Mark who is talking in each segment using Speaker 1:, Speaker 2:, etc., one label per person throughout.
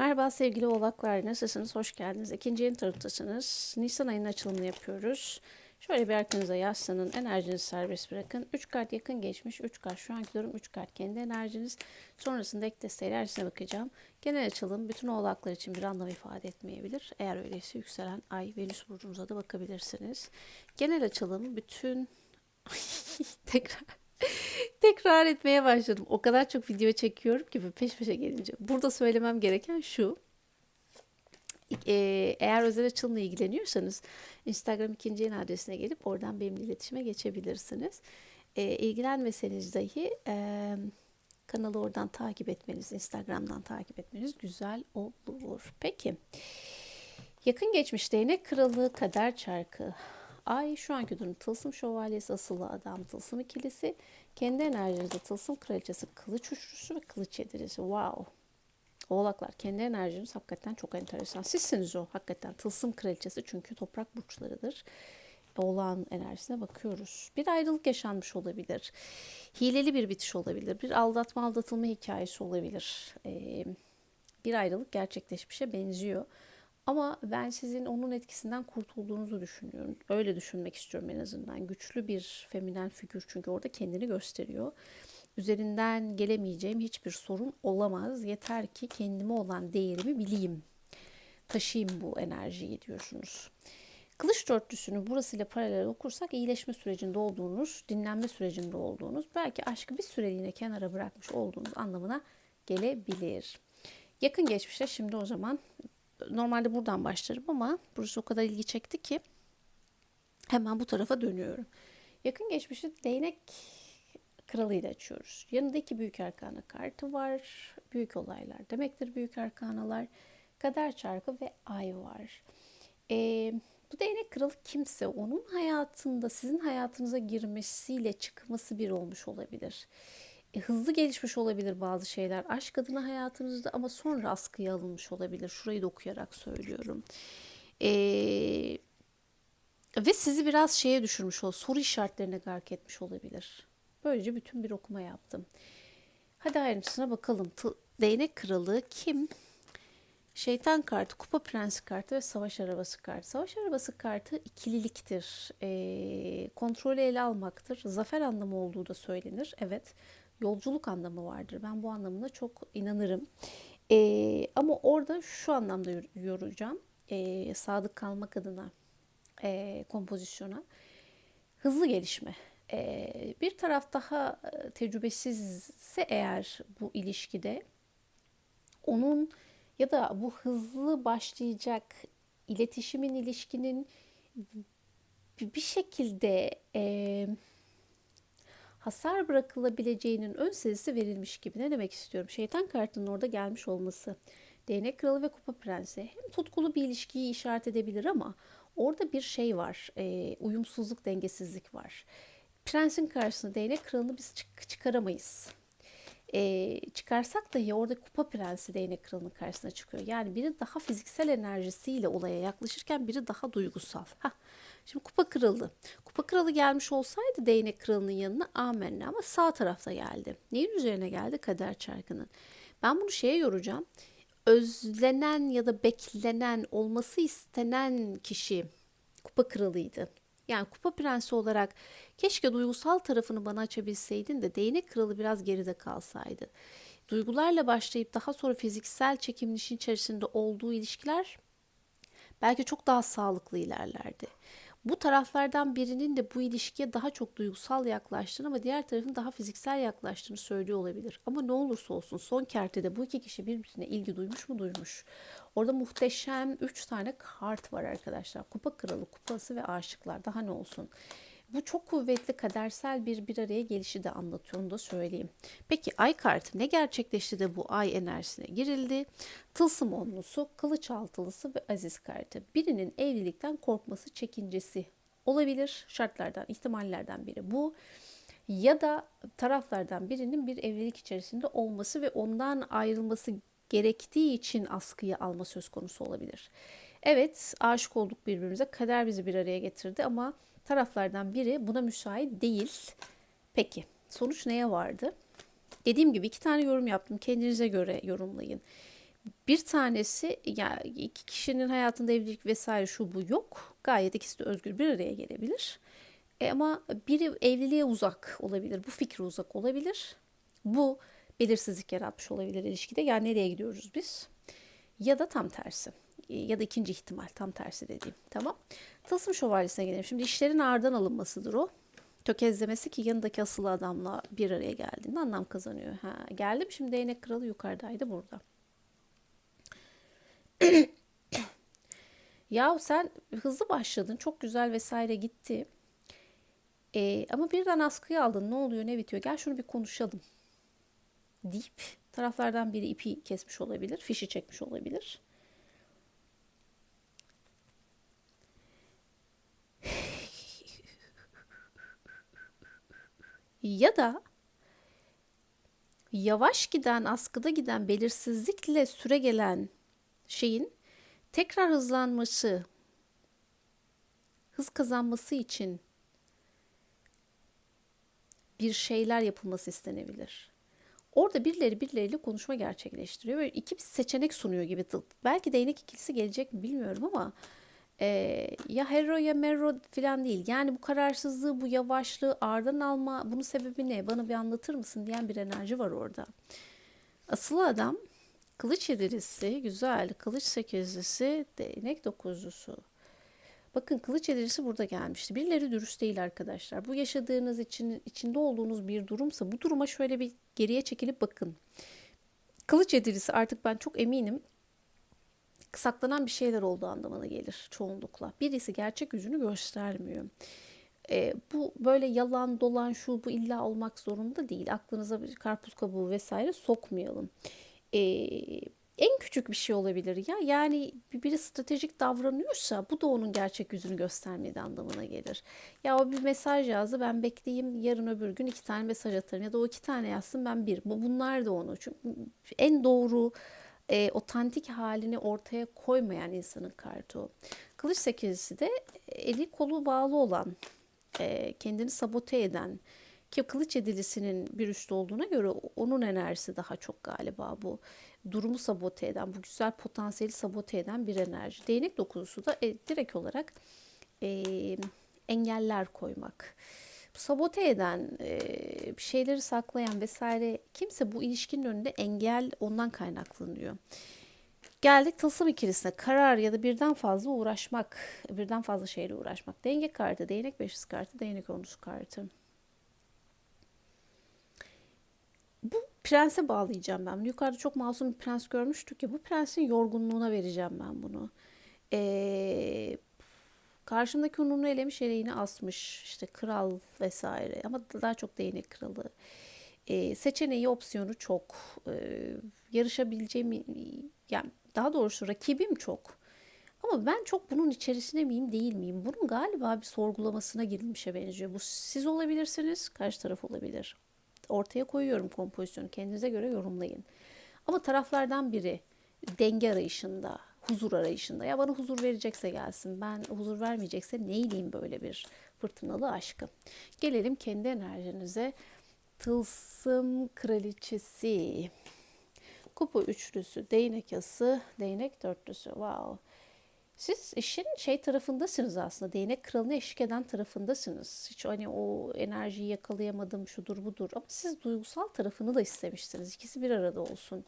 Speaker 1: Merhaba sevgili oğlaklar, nasılsınız? Hoş geldiniz. İkinci yeni tarottasınız. Nisan ayının açılımını yapıyoruz. Şöyle bir arkanıza yaslanın, enerjinizi serbest bırakın. 3 kart yakın geçmiş, 3 kart şu anki durum, 3 kart kendi enerjiniz. Sonrasında ek desteğiyle enerjisine bakacağım. Genel açılım bütün oğlaklar için bir anlam ifade etmeyebilir. Eğer öyleyse yükselen ay, Venüs burcunuza da bakabilirsiniz. Genel açılım bütün... Tekrar tekrar etmeye başladım. O kadar çok video çekiyorum ki peş peşe gelince. Burada söylemem gereken şu. E, eğer özel açılımla ilgileniyorsanız Instagram ikinci yayın adresine gelip oradan benimle iletişime geçebilirsiniz. E, ilgilenmeseniz dahi e, kanalı oradan takip etmeniz, Instagram'dan takip etmeniz güzel olur. Peki. Yakın geçmiş değnek kralı, kader çarkı, Ay şu anki durum tılsım şövalyesi, asılı adam, tılsım ikilisi. Kendi enerjinizde tılsım kraliçesi, kılıç üçlüsü ve kılıç yedilisi. Wow. Oğlaklar kendi enerjiniz hakikaten çok enteresan. Sizsiniz o hakikaten tılsım kraliçesi çünkü toprak burçlarıdır. Oğlan enerjisine bakıyoruz. Bir ayrılık yaşanmış olabilir. Hileli bir bitiş olabilir. Bir aldatma aldatılma hikayesi olabilir. Ee, bir ayrılık gerçekleşmişe benziyor. Ama ben sizin onun etkisinden kurtulduğunuzu düşünüyorum. Öyle düşünmek istiyorum en azından. Güçlü bir feminen figür çünkü orada kendini gösteriyor. Üzerinden gelemeyeceğim hiçbir sorun olamaz. Yeter ki kendime olan değerimi bileyim. Taşıyayım bu enerjiyi diyorsunuz. Kılıç dörtlüsünü burasıyla paralel okursak iyileşme sürecinde olduğunuz, dinlenme sürecinde olduğunuz, belki aşkı bir süreliğine kenara bırakmış olduğunuz anlamına gelebilir. Yakın geçmişte şimdi o zaman normalde buradan başlarım ama burası o kadar ilgi çekti ki hemen bu tarafa dönüyorum. Yakın geçmişi değnek kralıyla açıyoruz. Yanında iki büyük arkana kartı var. Büyük olaylar demektir büyük arkanalar. Kader çarkı ve ay var. Ee, bu değnek kralı kimse onun hayatında sizin hayatınıza girmesiyle çıkması bir olmuş olabilir. E, hızlı gelişmiş olabilir bazı şeyler. Aşk adına hayatınızda ama sonra askıya alınmış olabilir. Şurayı da okuyarak söylüyorum. E, ve sizi biraz şeye düşürmüş ol, soru işaretlerine gark etmiş olabilir. Böylece bütün bir okuma yaptım. Hadi ayrıntısına bakalım. T- Değnek kralı kim? Şeytan kartı, kupa prensi kartı ve savaş arabası kartı. Savaş arabası kartı ikililiktir. E, kontrolü ele almaktır. Zafer anlamı olduğu da söylenir. Evet yolculuk anlamı vardır. Ben bu anlamına çok inanırım. E, ama orada şu anlamda yoracağım. E, sadık kalmak adına e, kompozisyona. Hızlı gelişme. E, bir taraf daha tecrübesizse eğer bu ilişkide onun ya da bu hızlı başlayacak iletişimin ilişkinin bir şekilde e, hasar bırakılabileceğinin ön sezisi verilmiş gibi. Ne demek istiyorum? Şeytan kartının orada gelmiş olması. Değnek kralı ve kupa prensi hem tutkulu bir ilişkiyi işaret edebilir ama orada bir şey var. E, uyumsuzluk, dengesizlik var. Prensin karşısında değnek kralını biz çık- çıkaramayız. E, çıkarsak dahi orada kupa prensi değnek kralının karşısına çıkıyor. Yani biri daha fiziksel enerjisiyle olaya yaklaşırken biri daha duygusal. Hah, Şimdi kupa kralı. Kupa kralı gelmiş olsaydı değnek kralının yanına amenna ama sağ tarafta geldi. Neyin üzerine geldi? Kader çarkının. Ben bunu şeye yoracağım. Özlenen ya da beklenen, olması istenen kişi kupa kralıydı. Yani kupa prensi olarak keşke duygusal tarafını bana açabilseydin de değnek kralı biraz geride kalsaydı. Duygularla başlayıp daha sonra fiziksel çekimin içerisinde olduğu ilişkiler belki çok daha sağlıklı ilerlerdi. Bu taraflardan birinin de bu ilişkiye daha çok duygusal yaklaştığını ama diğer tarafın daha fiziksel yaklaştığını söylüyor olabilir. Ama ne olursa olsun son kertede bu iki kişi birbirine ilgi duymuş mu duymuş. Orada muhteşem 3 tane kart var arkadaşlar. Kupa kralı, kupası ve aşıklar. Daha ne olsun. Bu çok kuvvetli kadersel bir bir araya gelişi de anlatıyor onu da söyleyeyim. Peki ay kartı ne gerçekleşti de bu ay enerjisine girildi? Tılsım onlusu, kılıç altılısı ve aziz kartı. Birinin evlilikten korkması, çekincesi olabilir. Şartlardan, ihtimallerden biri bu. Ya da taraflardan birinin bir evlilik içerisinde olması ve ondan ayrılması gerektiği için askıya alma söz konusu olabilir. Evet, aşık olduk birbirimize. Kader bizi bir araya getirdi ama taraflardan biri buna müsait değil. Peki sonuç neye vardı? Dediğim gibi iki tane yorum yaptım. Kendinize göre yorumlayın. Bir tanesi ya iki kişinin hayatında evlilik vesaire şu bu yok. Gayet ikisi de özgür bir araya gelebilir. E ama biri evliliğe uzak olabilir. Bu fikre uzak olabilir. Bu belirsizlik yaratmış olabilir ilişkide. Yani nereye gidiyoruz biz? Ya da tam tersi. E, Ya da ikinci ihtimal tam tersi dediğim. Tamam. Tılsım şövalyesine gelelim. Şimdi işlerin ağırdan alınmasıdır o. Tökezlemesi ki yanındaki asıl adamla bir araya geldiğinde anlam kazanıyor. Ha, geldim şimdi değnek kralı yukarıdaydı burada. Ya sen hızlı başladın, çok güzel vesaire gitti. Ee, ama birden askıya aldın. Ne oluyor, ne bitiyor? Gel şunu bir konuşalım. Deyip taraflardan biri ipi kesmiş olabilir, fişi çekmiş olabilir. Ya da yavaş giden, askıda giden, belirsizlikle süre gelen şeyin tekrar hızlanması, hız kazanması için bir şeyler yapılması istenebilir. Orada birileri birileriyle konuşma gerçekleştiriyor. Böyle iki seçenek sunuyor gibi. Belki değnek ikilisi gelecek mi bilmiyorum ama e, ya hero ya mero falan değil. Yani bu kararsızlığı, bu yavaşlığı ardından alma, bunun sebebi ne? Bana bir anlatır mısın diyen bir enerji var orada. Asıl adam kılıç yedilisi, güzel. Kılıç sekizlisi, değnek dokuzlusu. Bakın kılıç yedilisi burada gelmişti. Birileri dürüst değil arkadaşlar. Bu yaşadığınız için içinde olduğunuz bir durumsa bu duruma şöyle bir geriye çekilip bakın. Kılıç yedilisi artık ben çok eminim saklanan bir şeyler olduğu anlamına gelir çoğunlukla. Birisi gerçek yüzünü göstermiyor. E, bu böyle yalan dolan şu bu illa olmak zorunda değil. Aklınıza bir karpuz kabuğu vesaire sokmayalım. E, en küçük bir şey olabilir ya. Yani biri stratejik davranıyorsa bu da onun gerçek yüzünü göstermediği anlamına gelir. Ya o bir mesaj yazdı ben bekleyeyim yarın öbür gün iki tane mesaj atarım ya da o iki tane yazsın ben bir. Bu bunlar da onu. Çünkü en doğru e, otantik halini ortaya koymayan insanın kartı o. Kılıç sekizisi de eli kolu bağlı olan, e, kendini sabote eden ki kılıç edilisinin bir üstü olduğuna göre onun enerjisi daha çok galiba bu. Durumu sabote eden, bu güzel potansiyeli sabote eden bir enerji. Değnek dokuzusu da e, direkt olarak e, engeller koymak sabote eden, bir şeyleri saklayan vesaire kimse bu ilişkinin önünde engel ondan kaynaklanıyor. Geldik tılsım ikilisine karar ya da birden fazla uğraşmak, birden fazla şeyle uğraşmak. Denge kartı, değnek beşlisi kartı, değnek onlusu kartı. Bu prense bağlayacağım ben. Yukarıda çok masum bir prens görmüştük ya bu prensin yorgunluğuna vereceğim ben bunu. Ee, Karşımdaki onunu elemiş eleğini asmış işte kral vesaire ama daha çok değnek kralı. Ee, seçeneği opsiyonu çok. Ee, yarışabileceğim yani daha doğrusu rakibim çok. Ama ben çok bunun içerisine miyim değil miyim? Bunun galiba bir sorgulamasına girilmişe benziyor. Bu siz olabilirsiniz, karşı taraf olabilir. Ortaya koyuyorum kompozisyonu. Kendinize göre yorumlayın. Ama taraflardan biri denge arayışında, huzur arayışında. Ya bana huzur verecekse gelsin. Ben huzur vermeyecekse neyleyim böyle bir fırtınalı aşkı. Gelelim kendi enerjinize. Tılsım kraliçesi. Kupa üçlüsü, değnek yası, değnek dörtlüsü. Wow. Siz işin şey tarafındasınız aslında. Değnek kralına eşlik eden tarafındasınız. Hiç hani o enerjiyi yakalayamadım şudur budur. Ama siz duygusal tarafını da istemişsiniz. İkisi bir arada olsun.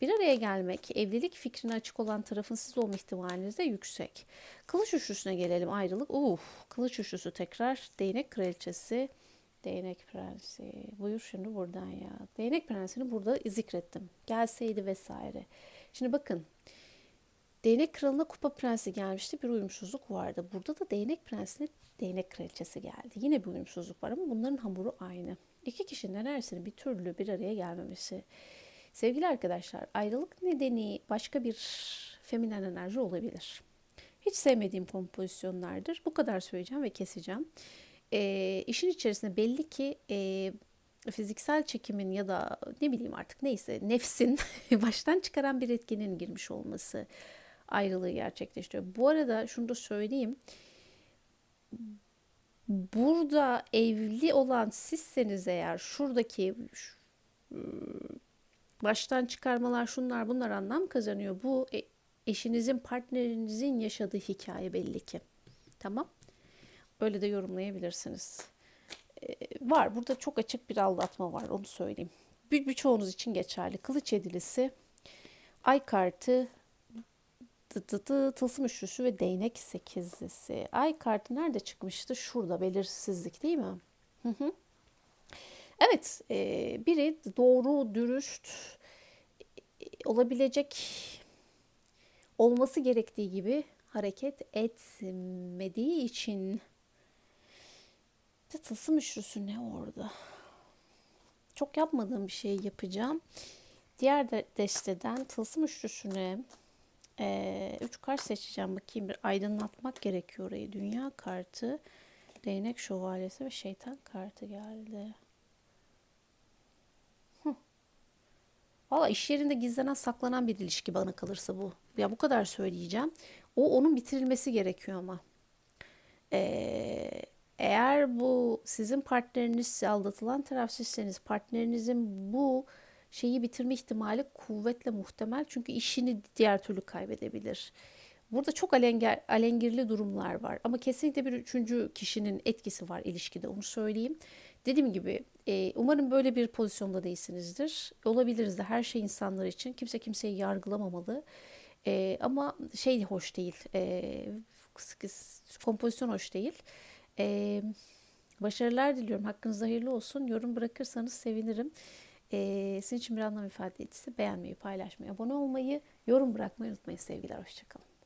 Speaker 1: Bir araya gelmek, evlilik fikrine açık olan tarafın siz olma ihtimaliniz de yüksek. Kılıç üçlüsüne gelelim ayrılık. Uf, kılıç üçlüsü tekrar. Değnek kraliçesi, değnek prensi. Buyur şimdi buradan ya. Değnek prensini burada zikrettim. Gelseydi vesaire. Şimdi bakın. Değnek kralına kupa prensi gelmişti. Bir uyumsuzluk vardı. Burada da değnek prensine değnek kraliçesi geldi. Yine bir uyumsuzluk var ama bunların hamuru aynı. İki kişinin enerjisinin bir türlü bir araya gelmemesi. Sevgili arkadaşlar, ayrılık nedeni başka bir feminen enerji olabilir. Hiç sevmediğim kompozisyonlardır. Bu kadar söyleyeceğim ve keseceğim. E, işin içerisinde belli ki e, fiziksel çekimin ya da ne bileyim artık neyse nefsin baştan çıkaran bir etkinin girmiş olması ayrılığı gerçekleştiriyor. Bu arada şunu da söyleyeyim. Burada evli olan sizseniz eğer şuradaki baştan çıkarmalar şunlar bunlar anlam kazanıyor. Bu e- eşinizin partnerinizin yaşadığı hikaye belli ki. Tamam. Öyle de yorumlayabilirsiniz. Ee, var burada çok açık bir aldatma var onu söyleyeyim. Bir, birçoğunuz için geçerli. Kılıç edilisi, ay kartı, tı tı tı, tılsım üçlüsü ve değnek sekizlisi. Ay kartı nerede çıkmıştı? Şurada belirsizlik değil mi? Hı hı. Evet, e, biri doğru, dürüst e, olabilecek olması gerektiği gibi hareket etmediği için tılsım üçlüsü ne orada? Çok yapmadığım bir şey yapacağım. Diğer de desteden tılsım üçlüsüne ee, üç kart seçeceğim. Bakayım bir aydınlatmak gerekiyor orayı. Dünya kartı, değnek şövalyesi ve şeytan kartı geldi. Valla iş yerinde gizlenen saklanan bir ilişki bana kalırsa bu. Ya bu kadar söyleyeceğim. O onun bitirilmesi gerekiyor ama. Ee, eğer bu sizin partneriniz aldatılan taraf sizseniz partnerinizin bu şeyi bitirme ihtimali kuvvetle muhtemel. Çünkü işini diğer türlü kaybedebilir. Burada çok alenger, alengirli durumlar var. Ama kesinlikle bir üçüncü kişinin etkisi var ilişkide onu söyleyeyim. Dediğim gibi e, umarım böyle bir pozisyonda değilsinizdir. Olabiliriz de her şey insanlar için. Kimse kimseyi yargılamamalı. E, ama şey hoş değil. E, kompozisyon hoş değil. E, başarılar diliyorum. Hakkınızda hayırlı olsun. Yorum bırakırsanız sevinirim. Ee, sizin için bir anlam ifade ettiyse beğenmeyi, paylaşmayı, abone olmayı, yorum bırakmayı unutmayın sevgiler. Hoşçakalın.